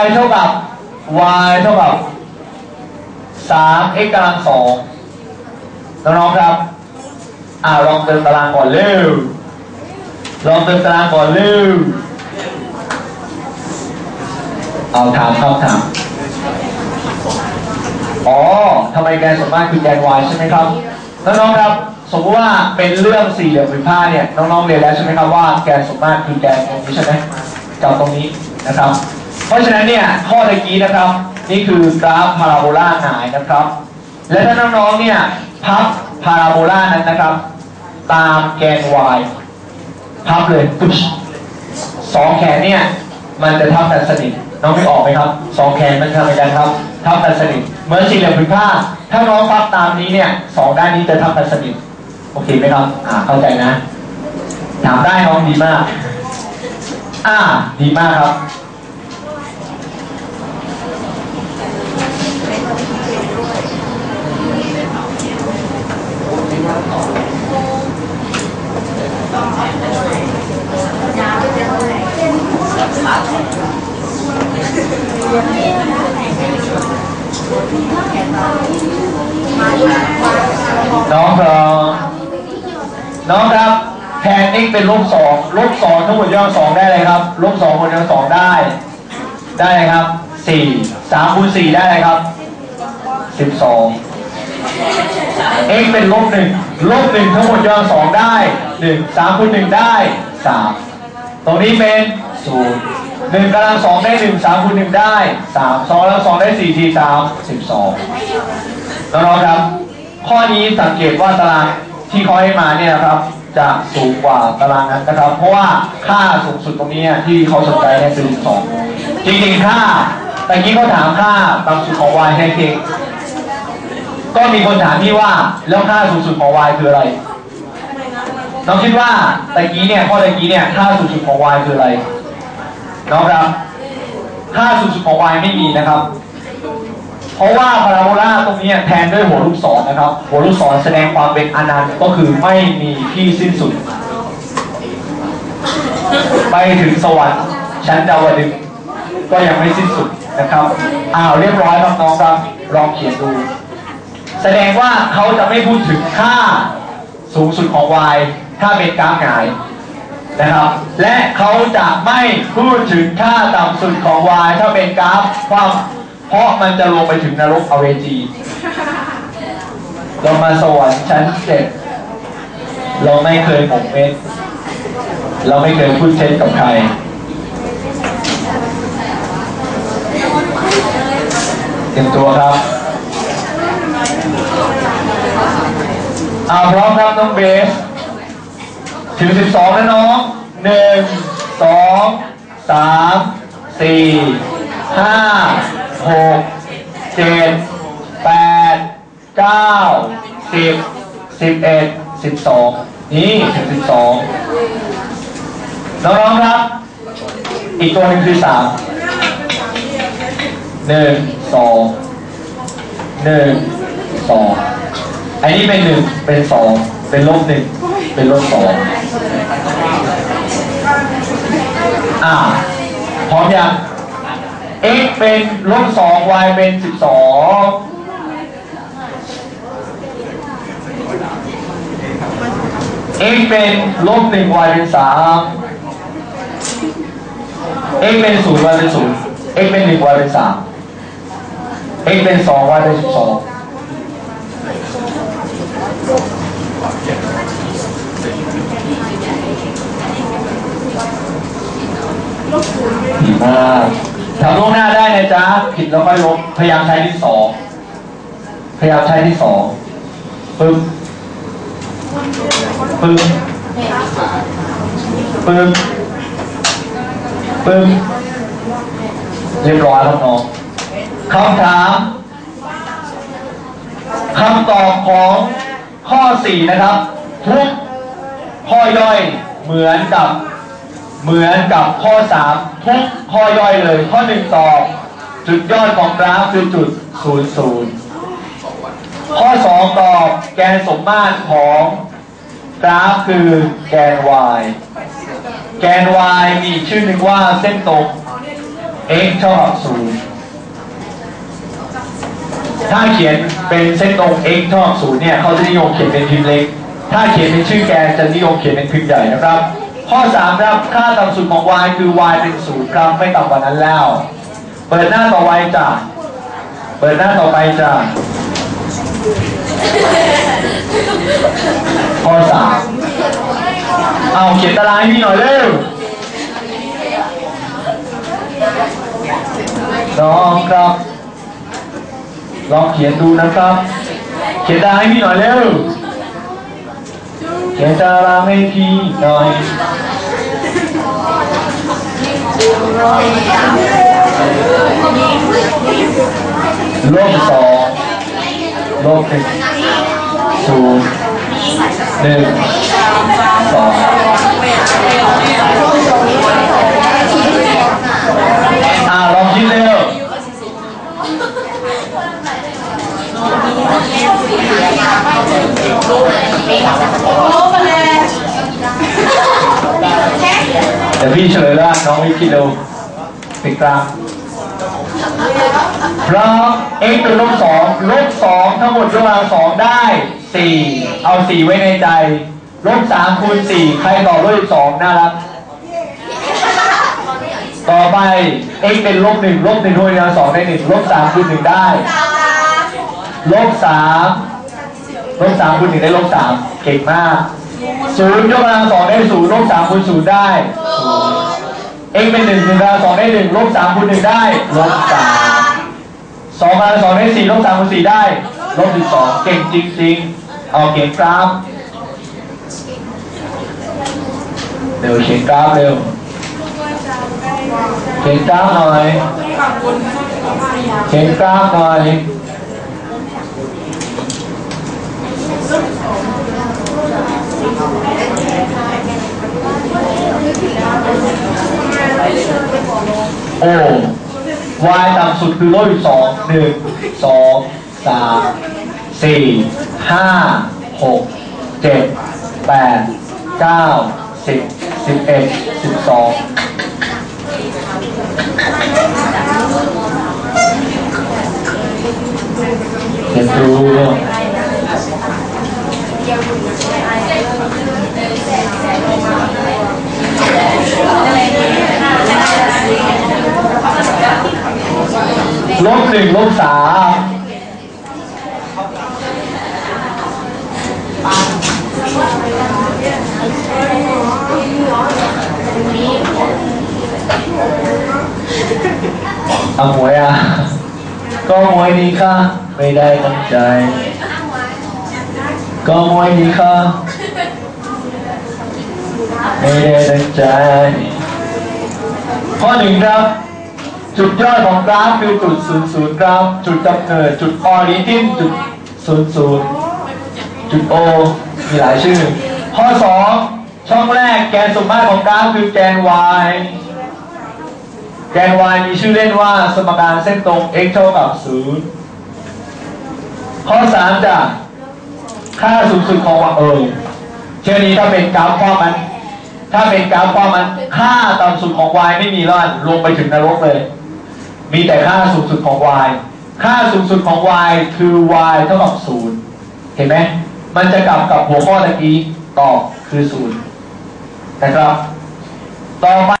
y เท่ากับ y เท่ากับ3 x กำลังสองน้องๆครับ อ่าลองเติมตารางก่อนเร็ว ลองเติมตารางก่อนเร็ว เอาถามครับถาม อ๋อทำไมแกนส่วนมากคือแกน y ใช่ไหมครับ น้องๆครับ สมมติว่าเป็นเรื่องสี่เหลี่ยมผืนผ้าเนี่ย น้องๆเรียนแล้วใช่ไหมครับว่าแกนส่วนมากคือแกนตรงนี้ใช่ไหมจากตรงนี้ นะครับ เพราะฉะนั้นเนี่ยข้อตะกี้นะครับ นี่คือกราฟพาราโบลาหงายนะครับ และถ้าน้องๆเนี่ยพับพาราโบลานั้นนะครับ ตามแกน y พับเลยปุ๊บสองแขนเนี่ยมันจะทับกันสนิทน้องไม่ออกไหมครับสองแขนมันทำอะไรกันครับทับกันสนิทเหมือนสี่เหลี่ยมผืนผ้า ถ้าน้องพับตามนี้เนี่ยสองด้านนี้จะทับกันสนิทโอเคไหมครับอ่าเข้าใจนะถามได้น้องดีมาก อ่าดีมากครับ น้องครับ น้องครับแทน x เป็นลบสองลบสองทั้งหมดย่อสองได้เลยครับลบสองหมดย่อสองได้ ได้เลยครับสี่สามคูณสี่ได้เลยครับสิบสอง x เป็นลบหนึ่งลบหนึ่งทั้งหมดย่อสองได้หนึ่งสามคูณหนึ่งได้สามตรงนี้เป็นศูนย์หนึ่งกำลังสองได้หนึ่งสามคูณหนึ่งได้สามสองกำลังสองได้สี่ทีสามสิบสองน้องๆครับ ข้อนี้สังเกตว่าตาราง ที่เขาให้มาเนี่ยนะครับจะสูงกว่าตารางนั้นนะครับ เพราะว่าค่าสูงสุดตรงนี้ที่เขาสนใจเนี่ยคือ12จริงๆค่าแต่กี้เขาถามค่าต่ำสุดของ y ให้เองก็มีคนถามพี่ว่าแล้วค่าสูงสุดของ y คืออะไรน้องคิดว่าตะกี้เนี่ยข้อตะกี้เนี่ยค่าสูงสุดของ y คืออะไรน้องครับ ค่าสูงสุดของ y ไม่มีนะครับ เพราะว่าพาราโบลาตรงนี้แทนด้วยหัวลูกศรนะครับ หัวลูกศรแสดงความเป็นอนันต์ก็คือไม่มีที่สิ้นสุด ไปถึงสวรรค์ชั้นดาวดึงก็ยังไม่สิ้นสุดนะครับอ้าวเรียบร้อยครับน้องครับลองเขียนดู แสดงว่าเขาจะไม่พูดถึงค่าสูงสุดของ y ถ้าเป็นกราฟหงายนะครับ และเขาจะไม่พูดถึงค่าต่ำสุดของ y ถ้าเป็นกราฟความ เพราะมันจะลงไปถึงนรกอเวจี เรามาสวรรค์ชั้นเจ็ดเราไม่เคยหมกเม็ดเราไม่เคยพูดเท็จกับใคร เตรียมตัวครับเอาพร้อมครับน้องเบส ถึง 12นะน้องหนึ่งสองสามสี่ห้า หกเจ็ดแปดเก้าสิบสิบเอ็ดสิบสองนี่ถึงสิบสองน้องๆครับ อีกตัวหนึ่งคือสามหนึ่งสองหนึ่งสองอันนี้เป็นหนึ่งเป็นสองเป็นลบหนึ่งเป็นลบสองอ่าพร้อมยัง x เป็นลบสอง y เป็นสิบสอง x เป็นลบหนึ่ง y เป็นสาม x เป็นศูนย์ y เป็นศูนย์ x เป็นหนึ่ง y เป็นสาม x เป็นสอง y เป็นสิบสองดีมาก ทำล่วงหน้าได้นะจ๊ะผิดแล้วค่อยลบพยายามใช้ที่สองพยายามใช้ที่สองปึ๊บปึ๊บปึ๊บปึ๊บเรียบร้อยครับน้องคำถามคำตอบของข้อ 4 นะครับ ทุกข้อย่อยเหมือนกับ เหมือนกับข้อ 3 ทุกข้อย่อยเลย ข้อ 1 ตอบ จุดยอดของกราฟคือจุด 00 ข้อ 2 ตอบ แกนสมมาตรของกราฟคือแกน y แกน y มีชื่อหนึ่งว่าเส้นตรง x เท่ากับศูนย์ถ้าเขียนเป็นเส้นตรง x เท่ากับศูนย์เนี่ย เขาจะนิยมเขียนเป็นพิมพ์เล็ก ถ้าเขียนเป็นชื่อแกนจะนิยมเขียนเป็นพิมพ์ใหญ่นะครับ ข้อ 3 ครับ ค่าต่ำสุดของ y คือ y เป็นศูนย์ครับไม่ต่ำกว่านั้นแล้ว เปิดหน้าต่อไปจ้ะเปิดหน้าต่อไปจ้ะข้อ 3 เอาเขียนตารางให้พี่หน่อยเร็วน้องครับ ลองเขียนดูนะครับ เขียนตารางให้พี่หน่อยเร็ว เขียนตารางให้พี่หน่อยลบสองลบหนึ่งศูน ยวพี่เฉลยแล้วน้องวิคิดเร็วปิดกลางเพราะ x เป็นลบสองลบสองทั้งหมดยกกำลังสองได้สี่เอาสี่ไว้ในใจลบสามคูณสี่ใครตอบลบสองน่ารักต่อไป x เป็นลบหนึ่งลบหนึ่งด้วยกำลังสองได้หนึ่งลบสามคูณหนึ่งได้ลบสามลบสามคูณหนึ่งได้ลบสามเก่งมากศูนย์ยกกำลังสองได้ศูนย์ลบสามคูณศูนย์ได้ x เป็นหนึ่งหนึ่งกำลังสองได้หนึ่งลบสามคูณหนึ่งได้ลบสามสองกำลังสองได้สี่ลบสามคูณสี่ได้ลบสิบสองเก่งจริงๆเอาเขียนกราฟเร็วเขียนกราฟเร็วเขียนกราฟหน่อยเขียนกราฟหน่อย โอ้ y ต่ำสุดคือลบอีกสองหนึ่งสองสามสี่ห้าหกเจ็ดแปดเก้าสิบสิบเอ็ดสิบสองเห็นดูเรื่องลบห นึ่งลบสามเอาหมวยอะ ก็หมวยนี้ค่ะ ไม่ได้ตั้งใจ ก็หมวยนี้ค่ะ ไม่ได้ตั้งใจ ข้อหนึ่งครับ จุดยอดของกราฟคือจุดศูนย์ศูนย์ครับจุดกำเนิดจุดออริจินจุดศูนย์ศูนย์จุดโอมีหลายชื่อ ข้อสองช่องแรกแกนสมมาตรของกราฟคือแกน y แกน y มีชื่อเล่นว่าสมการเส้นตรง x เท่ากับ0ข้อสามจะค่าสูงสุดของเออเช่นนี้ถ้าเป็นกราฟความมัน ถ้าเป็นกราฟความมัน ค่าต่ำสุดของ y ไม่มีแล้วลงไปถึงนรกเลย มีแต่ค่าสูงสุดของ y ค่าสูงสุดของ y คือ y เท่ากับ0เห็นไหมมันจะกลับกับหัวข้อตะกี้ตอบคือ0นะครับต่อไป